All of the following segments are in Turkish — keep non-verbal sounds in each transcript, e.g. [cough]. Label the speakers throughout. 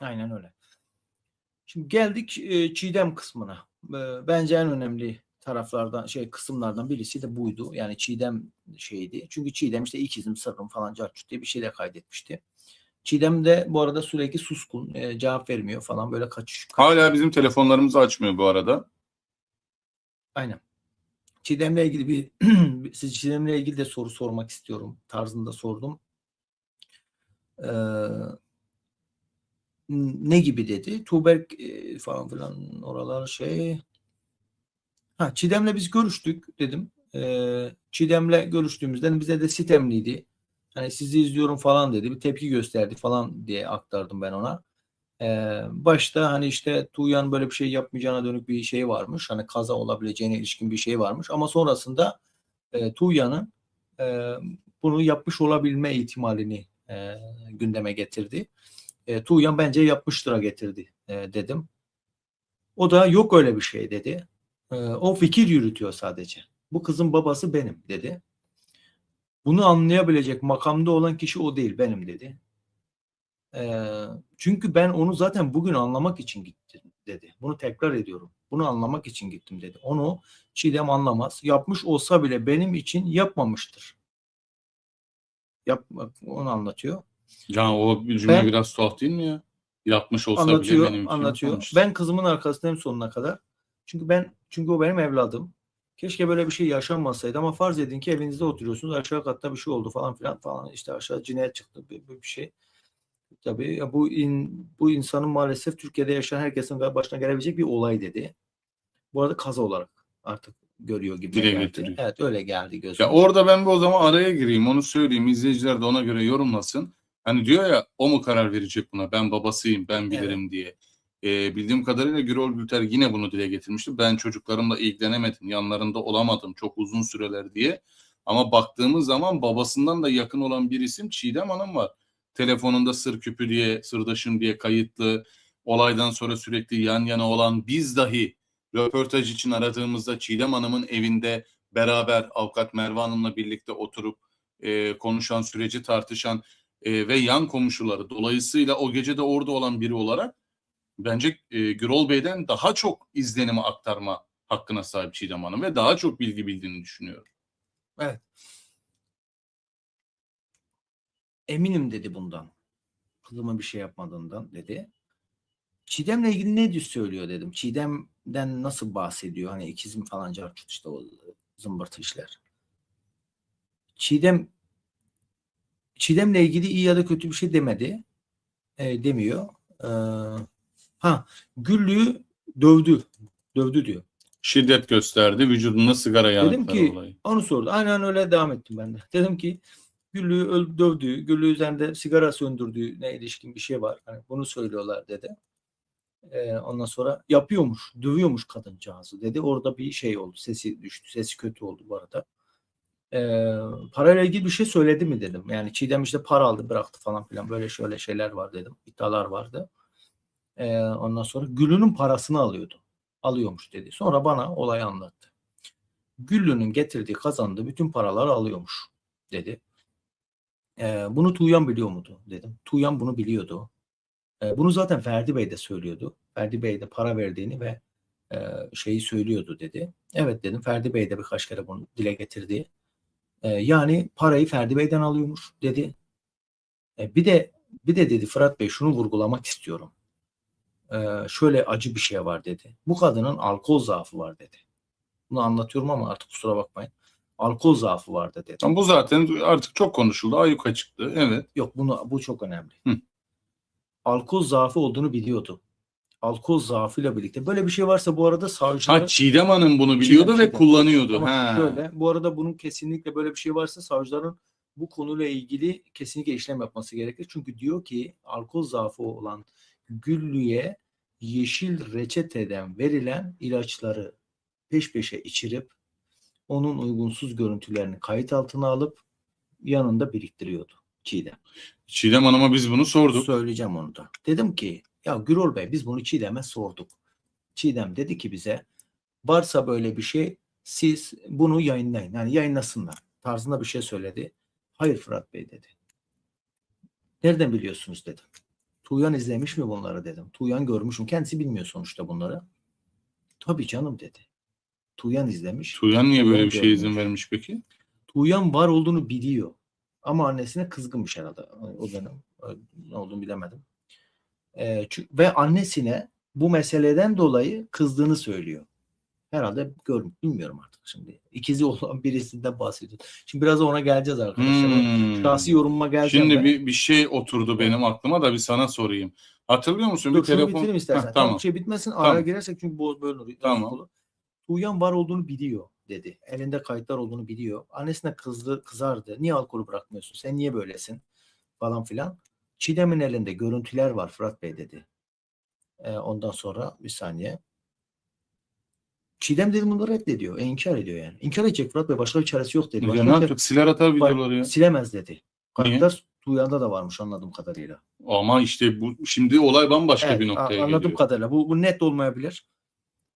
Speaker 1: Aynen öyle. Şimdi geldik e, Çiğdem kısmına. E, Bence en önemli taraflardan şey kısımlardan birisi de buydu. Yani Çiğdem şeydi. Çünkü Çiğdem işte ikizim sırrım falan carçut diye bir şey de kaydetmişti. Çiğdem de bu arada sürekli suskun, e, cevap vermiyor falan böyle kaçış. kaçış-
Speaker 2: Hala bizim telefonlarımızı açmıyor bu arada.
Speaker 1: Aynen. Çiğdem'le ilgili bir [clears throat] siz Çiğdem'le ilgili de soru sormak istiyorum tarzında sordum. Ee, ne gibi dedi. Tuğberk e, falan filan oralar şey. Ha Çiğdem'le biz görüştük dedim. Ee, Çiğdem'le görüştüğümüzde bize de sitemliydi. Hani sizi izliyorum falan dedi. Bir tepki gösterdi falan diye aktardım ben ona. Ee, başta hani işte Tuğyan böyle bir şey yapmayacağına dönük bir şey varmış. Hani kaza olabileceğine ilişkin bir şey varmış. Ama sonrasında e, Tuğyan'ın e, bunu yapmış olabilme ihtimalini e, gündeme getirdi. E, Tuğyan bence yapmıştıra getirdi e, dedim. O da yok öyle bir şey dedi. E, o fikir yürütüyor sadece. Bu kızın babası benim dedi. Bunu anlayabilecek makamda olan kişi o değil benim dedi. Eee, çünkü ben onu zaten bugün anlamak için gittim dedi. Bunu tekrar ediyorum. Bunu anlamak için gittim dedi. Onu Çiğdem anlamaz. Yapmış olsa bile benim için yapmamıştır. Yapmak onu anlatıyor.
Speaker 2: Can o bir cümle
Speaker 1: Ben-
Speaker 2: biraz tuhaf değil mi ya? Yapmış olsa
Speaker 1: anlatıyor,
Speaker 2: bile benim için
Speaker 1: anlatıyor.
Speaker 2: yapmamıştır.
Speaker 1: Ben kızımın arkasındayım sonuna kadar. Çünkü ben çünkü o benim evladım. Keşke böyle bir şey yaşanmasaydı ama farz edin ki evinizde oturuyorsunuz. Aşağı katta bir şey oldu falan filan falan. İşte aşağı cinayet çıktı bir, bir şey. Tabii ya bu in, bu insanın maalesef Türkiye'de yaşayan herkesin başına gelebilecek bir olay dedi. Bu arada kaza olarak artık görüyor gibi
Speaker 2: Dile
Speaker 1: geldi.
Speaker 2: getiriyor.
Speaker 1: Evet öyle geldi gözüme.
Speaker 2: Ya orada ben bir o zaman araya gireyim onu söyleyeyim izleyiciler de ona göre yorumlasın. Hani diyor ya o mu karar verecek buna ben babasıyım ben bilirim diye. Ee, bildiğim kadarıyla Gürol Gülter yine bunu dile getirmişti. Ben çocuklarımla ilgilenemedim yanlarında olamadım çok uzun süreler diye. Ama baktığımız zaman babasından da yakın olan bir isim Çiğdem Hanım var. Telefonunda sır küpü diye sırdaşım diye kayıtlı olaydan sonra sürekli yan yana olan biz dahi röportaj için aradığımızda Çiğdem Hanım'ın evinde beraber avukat Merve Hanım'la birlikte oturup e, konuşan, süreci tartışan e, ve yan komşuları dolayısıyla o gece de orada olan biri olarak bence e, Gürol Bey'den daha çok izlenimi aktarma hakkına sahip Çiğdem Hanım ve daha çok bilgi bildiğini düşünüyorum.
Speaker 1: Evet. Eminim dedi bundan. Kızıma bir şey yapmadığından dedi. Çiğdem'le ilgili ne diyor söylüyor dedim. Çiğdem'den nasıl bahsediyor? Hani ikizim falan carçut işte o zımbırtı işler. Çiğdem Çiğdem'le ilgili iyi ya da kötü bir şey demedi. E, demiyor. Ee, ha Güllü'yü dövdü. Dövdü diyor.
Speaker 2: Şiddet gösterdi, vücuduna sigara
Speaker 1: Dedim
Speaker 2: yanıkları
Speaker 1: ki
Speaker 2: olayı.
Speaker 1: onu sordu. Aynen öyle devam ettim ben de. [laughs] Dedim ki Güllü'yü öl- dövdüğü, Güllü üzerinde sigara söndürdüğüne ilişkin bir şey var. Hani bunu söylüyorlar dedi. Ee, ondan sonra yapıyormuş, dövüyormuş kadıncağızı dedi. Orada bir şey oldu. Sesi düştü. Sesi kötü oldu bu arada. Ee, parayla ilgili bir şey söyledi mi dedim. Yani Çiğdem işte para aldı bıraktı falan filan. Böyle şöyle şeyler var dedim. İddialar vardı. Ee, ondan sonra Güllü'nün parasını alıyordu. Alıyormuş dedi. Sonra bana olayı anlattı. Güllü'nün getirdiği kazandığı bütün paraları alıyormuş dedi. Ee, bunu Tuğyan biliyor muydu dedim. Tuğyan bunu biliyordu. Ee, bunu zaten Ferdi Bey de söylüyordu. Ferdi Bey de para verdiğini ve e, şeyi söylüyordu dedi. Evet dedim. Ferdi Bey de birkaç kere bunu dile getirdi. Ee, yani parayı Ferdi Bey'den alıyormuş dedi. E, bir de bir de dedi Fırat Bey şunu vurgulamak istiyorum. Ee, şöyle acı bir şey var dedi. Bu kadının alkol zaafı var dedi. Bunu anlatıyorum ama artık kusura bakmayın. Alkol zaafı vardı dedi.
Speaker 2: Ama bu zaten artık çok konuşuldu, ayyuka çıktı. Evet.
Speaker 1: Yok bunu bu çok önemli.
Speaker 2: Hı.
Speaker 1: Alkol zaafı olduğunu biliyordu. Alkol zaafıyla birlikte böyle bir şey varsa bu arada savcılar
Speaker 2: Ha Çiğdem Hanım bunu biliyordu
Speaker 1: Çiğdem,
Speaker 2: ve
Speaker 1: Çiğdem.
Speaker 2: kullanıyordu.
Speaker 1: Ama
Speaker 2: ha.
Speaker 1: şöyle bu arada bunun kesinlikle böyle bir şey varsa savcıların bu konuyla ilgili kesinlikle işlem yapması gerekir. Çünkü diyor ki alkol zaafı olan Güllü'ye yeşil reçeteden verilen ilaçları peş peşe içirip onun uygunsuz görüntülerini kayıt altına alıp yanında biriktiriyordu Çiğdem.
Speaker 2: Çiğdem Hanım'a biz bunu sorduk.
Speaker 1: Söyleyeceğim onu da. Dedim ki ya Gürol Bey biz bunu Çiğdem'e sorduk. Çiğdem dedi ki bize varsa böyle bir şey siz bunu yayınlayın. Yani yayınlasınlar tarzında bir şey söyledi. Hayır Fırat Bey dedi. Nereden biliyorsunuz dedim. Tuğyan izlemiş mi bunları dedim. Tuğyan görmüş mü? Kendisi bilmiyor sonuçta bunları. Tabii canım dedi. Tuğyan izlemiş.
Speaker 2: Tuğyan niye böyle bir şeye izin vermiş peki?
Speaker 1: Tuğyan var olduğunu biliyor. Ama annesine kızgınmış herhalde o dönem. Ne olduğunu bilemedim. Çü- ve annesine bu meseleden dolayı kızdığını söylüyor. Herhalde görmüş. Bilmiyorum artık şimdi. İkizi [laughs] olan birisinden bahsediyor. Şimdi biraz ona geleceğiz arkadaşlar.
Speaker 2: Hmm.
Speaker 1: Şahsi yorumuma geleceğim.
Speaker 2: Şimdi
Speaker 1: ben.
Speaker 2: bir, bir şey oturdu benim aklıma da bir sana sorayım. Hatırlıyor musun?
Speaker 1: Dur
Speaker 2: bir telefon.
Speaker 1: bitireyim istersen.
Speaker 2: Heh,
Speaker 1: tamam.
Speaker 2: tamam.
Speaker 1: Şey bitmesin araya
Speaker 2: Tamam.
Speaker 1: girersek çünkü bu oluyor.
Speaker 2: Tamam.
Speaker 1: Tuğyan var olduğunu biliyor dedi. Elinde kayıtlar olduğunu biliyor. Annesine kızdı, kızardı. Niye alkolü bırakmıyorsun? Sen niye böylesin? Falan filan. Çiğdem'in elinde görüntüler var Fırat Bey dedi. Ee, ondan sonra bir saniye. Çiğdem dedi bunları reddediyor. E, inkar ediyor yani. İnkar edecek Fırat Bey. Başka bir çaresi yok dedi.
Speaker 2: Ya
Speaker 1: Başka
Speaker 2: ne yapacak? Siler atar videoları ya.
Speaker 1: Silemez dedi. Kayıtlar Tuğyan'da da varmış anladığım kadarıyla.
Speaker 2: Ama işte bu şimdi olay bambaşka
Speaker 1: Evet,
Speaker 2: bir noktaya
Speaker 1: anladığım
Speaker 2: geliyor.
Speaker 1: kadarıyla. Bu, bu net olmayabilir.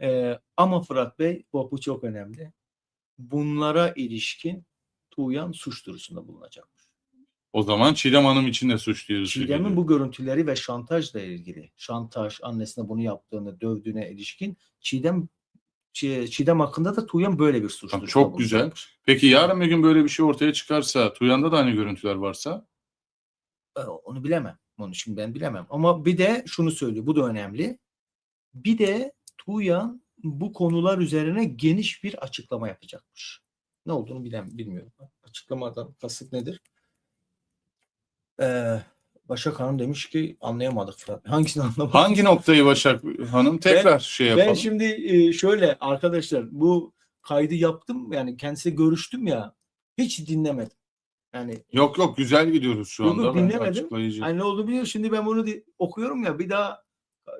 Speaker 1: Ee, ama Fırat Bey, bu, bu çok önemli. Bunlara ilişkin Tuğyan suç duyurusunda bulunacakmış.
Speaker 2: O zaman Çiğdem Hanım için de suç duyurusu
Speaker 1: Çiğdem'in bu görüntüleri ve şantajla ilgili, şantaj, annesine bunu yaptığını, dövdüğüne ilişkin Çiğdem Çi- Çiğdem hakkında da Tuğyan böyle bir suç
Speaker 2: Tamam, çok güzel.
Speaker 1: bulunacakmış.
Speaker 2: Peki yarın bir gün böyle bir şey ortaya çıkarsa, Tuyan'da da aynı görüntüler varsa?
Speaker 1: Ee, Onu bilemem. Onu şimdi ben bilemem. Ama bir de şunu söylüyor. Bu da önemli. Bir de Tuğyan bu konular üzerine geniş bir açıklama yapacakmış. Ne olduğunu bilem bilmiyorum. Açıklamadan kasıt nedir? Ee, Başak Hanım demiş ki anlayamadık Fırat. Hangisini anlamadık?
Speaker 2: Hangi noktayı Başak Hanım tekrar şey yapalım.
Speaker 1: Ben şimdi e, şöyle arkadaşlar bu kaydı yaptım. Yani kendisiyle görüştüm ya. Hiç dinlemedim. Yani
Speaker 2: Yok yok güzel gidiyoruz şu
Speaker 1: Yok,
Speaker 2: anda.
Speaker 1: yok,
Speaker 2: Ben
Speaker 1: dinlemedim. hani ne olduğunu biliyorum. Şimdi ben bunu okuyorum ya bir daha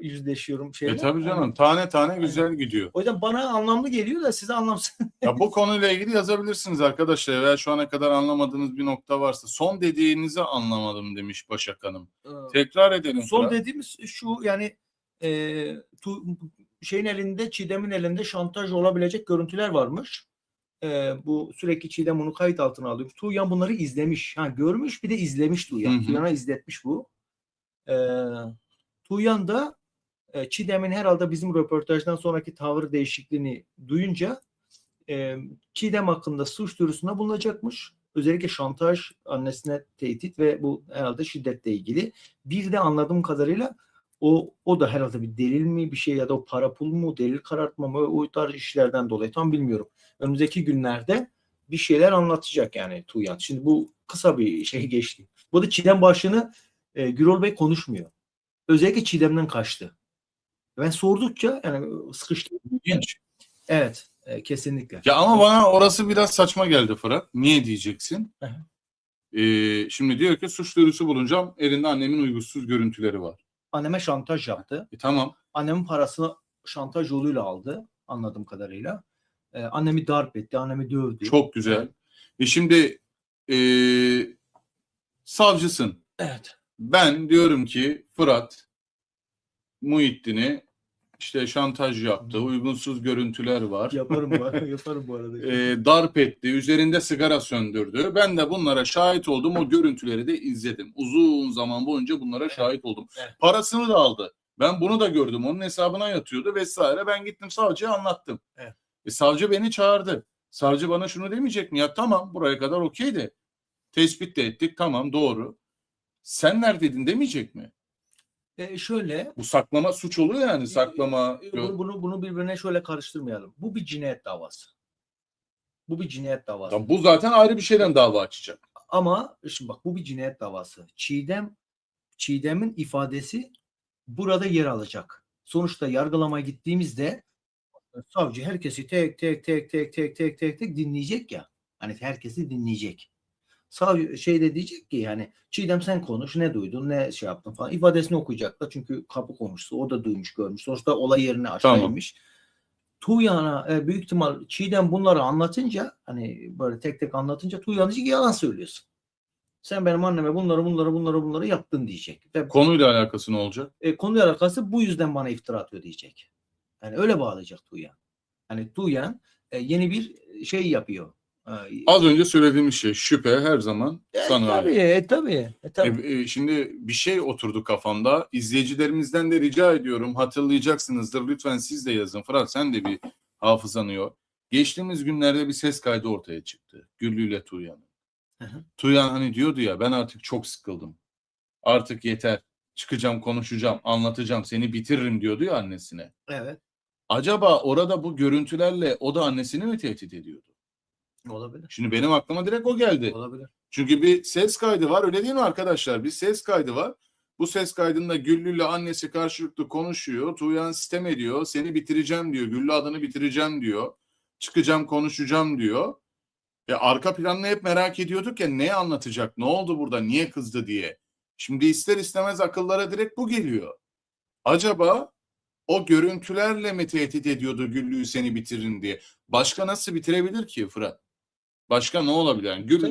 Speaker 1: yüzleşiyorum şeyle.
Speaker 2: E tabii canım
Speaker 1: Hani-
Speaker 2: tane tane güzel gidiyor.
Speaker 1: O yüzden bana anlamlı geliyor da size anlamsız. [laughs]
Speaker 2: Ya bu konuyla ilgili yazabilirsiniz arkadaşlar. Veya şu ana kadar anlamadığınız bir nokta varsa. Son dediğinizi anlamadım demiş Başak Hanım. Tekrar edelim.
Speaker 1: Son
Speaker 2: Fırat.
Speaker 1: dediğimiz şu yani e, tu, şeyin elinde Çiğdem'in elinde şantaj olabilecek görüntüler varmış. E, bu sürekli Çiğdem onu kayıt altına alıyor. Tuğyan bunları izlemiş. Ha, görmüş bir de izlemiş Tuğyan. Tuğyan'a izletmiş bu. E, Tuğyan da e, Çiğdem'in herhalde bizim röportajdan sonraki tavır değişikliğini duyunca e, Çiğdem hakkında suç duyurusunda bulunacakmış. Özellikle şantaj, annesine tehdit ve bu herhalde şiddetle ilgili. Bir de anladığım kadarıyla o o da herhalde bir delil mi bir şey ya da o para pul mu delil karartma mı o tarz işlerden dolayı tam bilmiyorum. Önümüzdeki günlerde bir şeyler anlatacak yani Tuğyan. Şimdi bu kısa bir şey geçti. Bu da Çiğdem başını e, Gürol Bey konuşmuyor. Özellikle Çiğdem'den kaçtı. Ben sordukça yani sıkıştı.
Speaker 2: İlginç.
Speaker 1: Evet e, kesinlikle.
Speaker 2: Ya ama bana orası biraz saçma geldi Fırat. Niye diyeceksin?
Speaker 1: Hı hı.
Speaker 2: Ee, şimdi diyor ki suç duyurusu bulunacağım. Elinde annemin uygusuz görüntüleri var.
Speaker 1: Anneme şantaj yaptı.
Speaker 2: E tamam.
Speaker 1: Annemin parasını şantaj yoluyla aldı anladığım kadarıyla. E, annemi darp etti, annemi dövdü.
Speaker 2: Çok güzel. E şimdi e, savcısın.
Speaker 1: Evet.
Speaker 2: Ben diyorum ki Fırat Muhittin'i işte şantaj yaptı. Uygunsuz görüntüler var.
Speaker 1: Yaparım bu arada. [laughs] yaparım bu arada.
Speaker 2: e, darp etti, üzerinde sigara söndürdü. Ben de bunlara şahit oldum. O görüntüleri de izledim. Uzun zaman boyunca bunlara
Speaker 1: Evet.
Speaker 2: şahit oldum.
Speaker 1: Evet.
Speaker 2: Parasını da aldı. Ben bunu da gördüm. Onun hesabına yatıyordu vesaire. Ben gittim savcıya anlattım.
Speaker 1: Evet.
Speaker 2: E, savcı beni çağırdı. Savcı bana şunu demeyecek mi? Ya tamam buraya kadar okeydi. Tespit de ettik. Tamam doğru. Sen neredeydin demeyecek mi?
Speaker 1: E, şöyle
Speaker 2: Bu saklama suç oluyor yani. Saklama.
Speaker 1: e, bunu, bunu, bunu birbirine şöyle karıştırmayalım. Bu bir cinayet davası. Bu bir cinayet davası.
Speaker 2: Tamam, bu zaten ayrı bir şeyden dava açacak.
Speaker 1: Ama şimdi bak bu bir cinayet davası. Çiğdem Çiğdem'in ifadesi burada yer alacak. Sonuçta yargılamaya gittiğimizde savcı herkesi tek tek tek tek tek tek tek tek dinleyecek ya. Hani herkesi dinleyecek. Savcı şey de diyecek ki yani Çiğdem sen konuş ne duydun ne şey yaptın falan ifadesini okuyacaklar çünkü kapı komşusu o da duymuş görmüş. Sonuçta olay yerine aşağı
Speaker 2: Tamam.
Speaker 1: Tuğyan'a e, büyük ihtimal Çiğdem bunları anlatınca hani böyle tek tek anlatınca Tuğyan diyecek yalan söylüyorsun. Sen benim anneme bunları bunları bunları bunları yaptın diyecek. Ve
Speaker 2: Konuyla alakası ne olacak?
Speaker 1: e, konuyla alakası bu yüzden bana iftira atıyor diyecek. Yani öyle bağlayacak Tuğyan. Hani Tuğyan e, yeni bir şey yapıyor.
Speaker 2: Az önce söylediğimiz şey şüphe her zaman
Speaker 1: E,
Speaker 2: sana
Speaker 1: tabii, e, tabii, e, tabii.
Speaker 2: E, e, şimdi bir şey oturdu kafamda. İzleyicilerimizden de rica ediyorum. Hatırlayacaksınızdır. Lütfen siz de yazın. Fırat sen de bir hafızanı yor. Geçtiğimiz günlerde bir ses kaydı ortaya çıktı. Güllü ile Tuğyan'ın. Tuğyan hani diyordu ya ben artık çok sıkıldım. Artık yeter. Çıkacağım, konuşacağım, anlatacağım, seni bitiririm diyordu ya annesine.
Speaker 1: Evet.
Speaker 2: Acaba orada bu görüntülerle o da annesini mi tehdit ediyordu?
Speaker 1: Olabilir.
Speaker 2: Şimdi benim aklıma direkt o geldi.
Speaker 1: Olabilir.
Speaker 2: Çünkü bir ses kaydı var öyle değil mi arkadaşlar? Bir ses kaydı var. Bu ses kaydında Güllü ile annesi karşılıklı konuşuyor. Tuğyan sitem ediyor. Seni bitireceğim diyor. Güllü adını bitireceğim diyor. Çıkacağım konuşacağım diyor. E arka planını hep merak ediyorduk ya ne anlatacak? Ne oldu burada? Niye kızdı diye. Şimdi ister istemez akıllara direkt bu geliyor. Acaba o görüntülerle mi tehdit ediyordu Güllü'yü seni bitiririm diye? Başka nasıl bitirebilir ki Fırat? Başka ne olabilir? Yani Güllü